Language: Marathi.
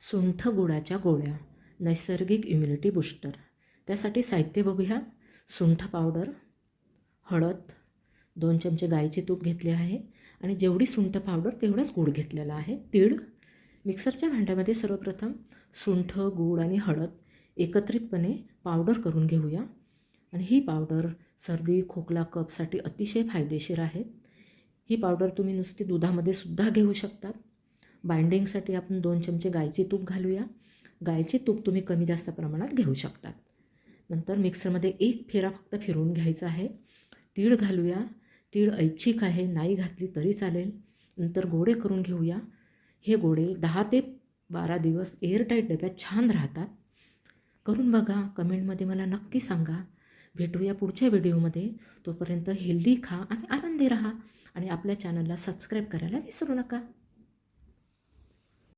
सुंठ गुळाच्या गोळ्या नैसर्गिक इम्युनिटी बूस्टर त्यासाठी साहित्य बघूया. सुंठ पावडर हळद दोन चमचे गाईचे तूप घेतले आहे. आणि जेवढी सुंठ पावडर तेवढाच गूळ घेतलेला आहे. तीळ मिक्सरच्या भांड्यामध्ये सर्वप्रथम सुंठ गूळ आणि हळद एकत्रितपणे पावडर करून घेऊया. आणि ही पावडर सर्दी खोकला कपसाठी अतिशय फायदेशीर आहेत ही पावडर तुम्ही नुसती दुधामध्ये सुद्धा घेऊ शकतात. बाइंडिंगसाठी आपण दोन चमचे गायचे तूप घालूया. गायचे तूप तुम्ही कमी जास्त प्रमाणात घेऊ शकतात. नंतर मिक्सरमध्ये एक फेरा फक्त फिरवून घ्यायचा आहे. तीळ घालूया. तीळ ऐच्छिक आहे नाही घातली तरी चालेल. नंतर गोडे करून घेऊया. हे गोडे दहा ते बारा दिवस एअरटाईट डब्यात छान राहतात. करून बघा. कमेंटमध्ये मला नक्की सांगा. भेटूया पुढच्या व्हिडिओमध्ये. तोपर्यंत हेल्दी खा आणि आनंदी राहा. आणि आपल्या चॅनलला सबस्क्राईब करायला विसरू नका.